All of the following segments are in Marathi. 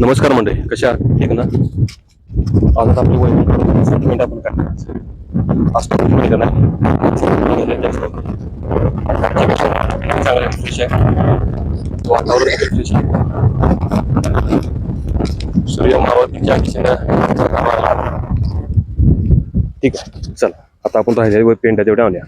नमस्कार मंडळी कशा ठीक ना आज आपली वैभव काढून आपण काय असतो आज नाही फ्रेश आहे वातावरण फ्रेश आहे. सूर्य मावतीच्या दिशेनं ठीक आहे चल. आता आपण राहिलेले पेंटा तेवढ्या आणूया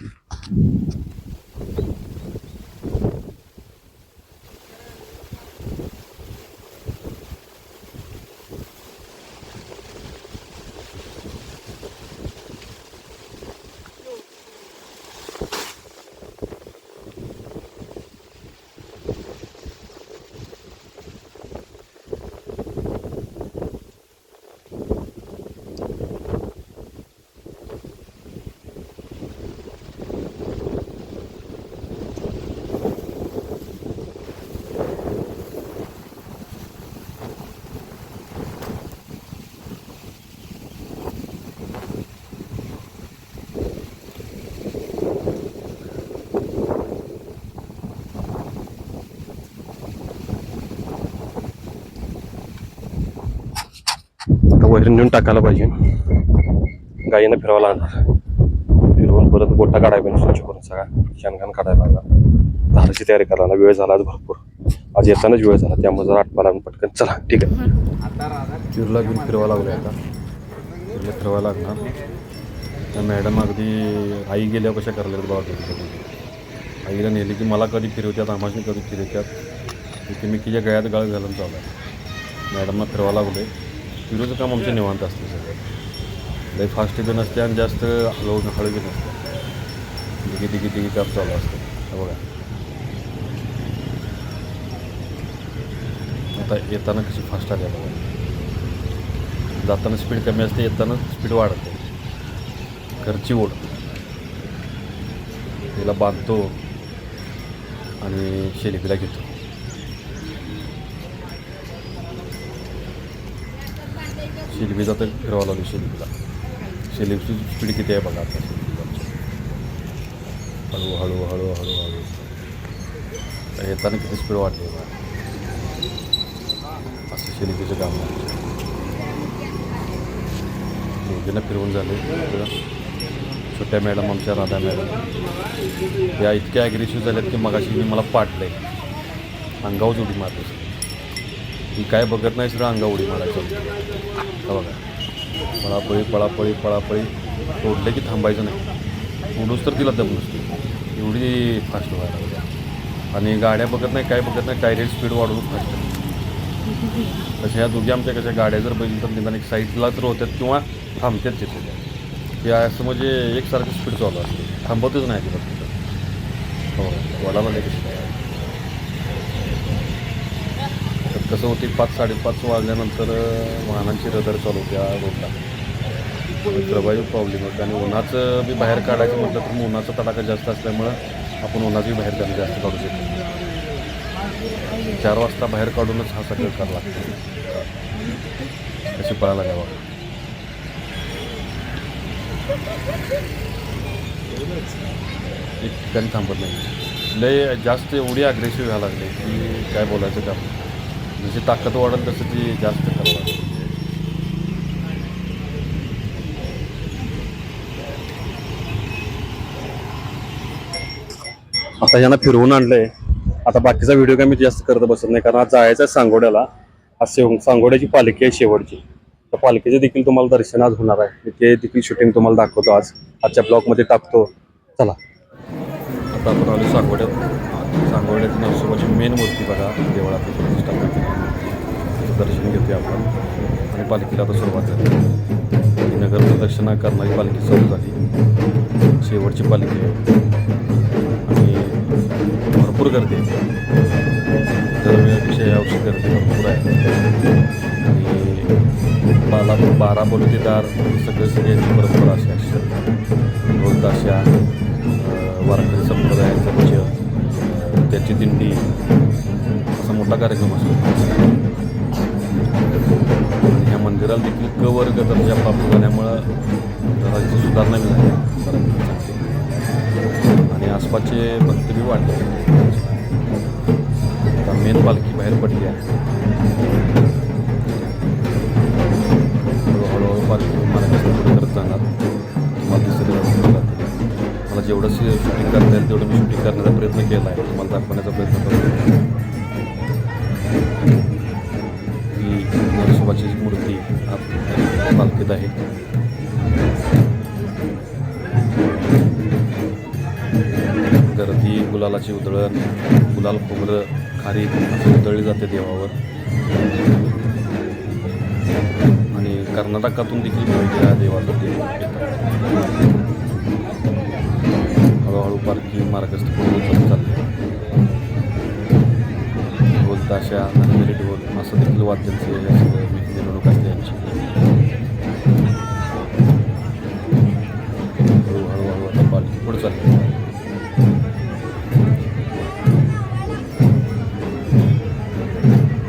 वैरण नेऊन टाकायला पाहिजे. गायीनं फिरवायला लागणार. फिरवून परत गोटा काढायला पाहिजे स्वच्छ करून सगळा शेणघाण काढायला लागला धाराची तयारी करायला वेळ झाला आज भरपूर. आज येतानाच वेळ झाला त्यामुळे जरा आठ लागून पटकन चला ठीक आहे. चिरला घेऊन फिरवा लागले आता. चिरला फिरवायला लागणार. त्या मॅडम अगदी आई गेल्या कशा करायला बाबा आईला नेली की मला कधी फिरवत्यात आम्हाला कधी फिरवत्यात. एकमेकीच्या गळ्यात गाळ घालून चालू आहे मॅडमना फिरवायला लागले फिरूचं काम आमचं निवांत असतं सगळं. लई फास्ट बी नसते आणि जास्त हळू हळू बी नसते. दिगी दिगी दिगी काम चालू असतं. बघा. आता येताना कशी फास्ट आली बघा. जाताना स्पीड कमी असते येताना स्पीड वाढते. घरची ओढ. तिला बांधतो. आणि शेलिपीला घेतो. शिल्पीचा तर फिरवा लागली शिलबीला शिलबीची स्पीड किती आहे बघा आता शिलबीला हळू हळू हळू हळू हळू. येताना किती स्पीड वाटली बघा. असं शिलबीचं काम आहे. दोघींना फिरवून झाले. छोट्या मॅडम आमच्या राधा मॅडम. या इतक्या ॲग्रेसिव्ह झाल्यात की मगाशी मी मला पाटलं आहे अंगावर उडी मारते ती काय बघत नाही सुद्धा अंगा उडी मारायचं हा बघा. पळापळी पळापळी पळापळी. सोडले की थांबायचं नाही. उडूच तर तिला दम नसते एवढी फास्ट व्हायला लागल्या आणि गाड्या बघत नाही काय बघत नाही डायरेक्ट स्पीड वाढवून फास्ट तशा ह्या दोघी आमच्या कशा गाड्या जर बघितलं तर निदान एक साईडला तर होत्यात किंवा थांबतात तिथे. त्या ते असं म्हणजे एकसारखं स्पीड चालू असते. थांबतच नाही तिथं तिथं हो नाही कशी काय तर कसं होते पाच साडेपाच वाजल्यानंतर वाहनांची रदर चालू होते या रोडला. प्रभावी प्रॉब्लेम होते आणि उन्हाचं बी बाहेर काढायचं म्हटलं तर मग उन्हाचा तडाखा जास्त असल्यामुळं आपण उन्हाचंही बाहेर कमी जास्त काढू शकतो. चार वाजता बाहेर काढूनच हा सगळं करावं लागतं. कशी पळायला घ्यावा एक ठिकाणी थांबत नाही. लय जास्त एवढी अग्रेसिव्ह व्हायला लागली की काय बोलायचं काम जशी ताकद वाढेल तसं ती जास्त आता यांना फिरवून आणलंय. आता बाकीचा व्हिडिओ काय मी जास्त करत बसत नाही कारण आज जायचं आहे सांगोड्याला. आज शेव सांगोड्याची पालखी आहे शेवटची. त्या पालखीचे देखील तुम्हाला दर्शन आज होणार आहे. ते देखील शूटिंग तुम्हाला दाखवतो आज. आजच्या ब्लॉगमध्ये टाकतो. चला. आता आपण आलो सांगोड्यात. सांगोड्याची नरसोबाची मेन मूर्ती बघा देवळात प्रतिष्ठा. देवीचं दर्शन घेते आपण. आणि पालखीला आता सुरुवात झाली नगर प्रदक्षिणा करणारी पालखी सुरू झाली. शेवटची पालखी आहे आणि भरपूर गर्दी आहे. दरवेळेपेक्षा यावर्षी गर्दी भरपूर आहे. आणि बाला बारा बलुतेदार सगळे सगळ्यांची परंपरा अशी अक्षर ढोल वारकरी संप्रदायाचं भजन त्याची दिंडी असा मोठा कार्यक्रम असतो. या मंदिराला देखील क वर्ग दर्जा प्राप्त झाल्यामुळं घराची सुधारणा बी झाली आणि आसपासचे भक्त बी वाढले. आता मेन पालखी बाहेर पडली आहे. हळूहळू पालखी महाराष्ट्रात करत जाणार. तुम्हाला दिसत मला जेवढं शूटिंग करता येईल तेवढं मी शूटिंग करण्याचा प्रयत्न केला आहे तुम्हाला दाखवण्याचा प्रयत्न करतो नरसोबाची मूर्ती आत आहे. गर्दी गुलालाची उधळण गुलाल खोबरं खारी उधळली जाते देवावर. आणि कर्नाटकातून देखील भाविक या देवासाठी हळूहळू पालखी मार्गस्थ करून चालते ताशा नंदिरी ढोल असं देखील वाद्यांचे मिरवणूक असते यांची हळूहळू हळू आता पालखी पुढे चालते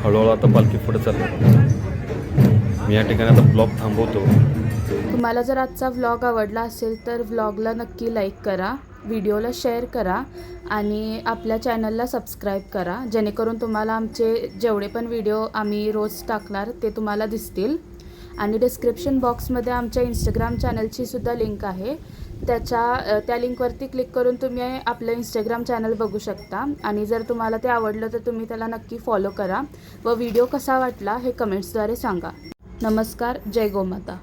हळूहळू आता पालखी पुढे चालते मी या ठिकाणी आता ब्लॉग थांबवतो. तुम्हाला जर आजचा व्लॉग आवडला असेल तर व्लॉगला नक्की लाईक करा व्हिडिओला शेअर करा. आणि आपल्या चॅनलला सबस्क्राईब करा जेणेकरून तुम्हाला आमचे जेवढे पण व्हिडिओ आम्ही रोज टाकणार ते तुम्हाला दिसतील. आणि डिस्क्रिप्शन बॉक्समध्ये आमच्या इंस्टाग्राम चॅनलची सुद्धा लिंक आहे. त्याच्या त्या लिंकवरती क्लिक करून तुम्ही आपलं इंस्टाग्राम चॅनल बघू शकता. आणि जर तुम्हाला ते आवडलं तर तुम्ही त्याला नक्की फॉलो करा. व व्हिडिओ कसा वाटला हे कमेंट्सद्वारे सांगा. नमस्कार जय गोमाता.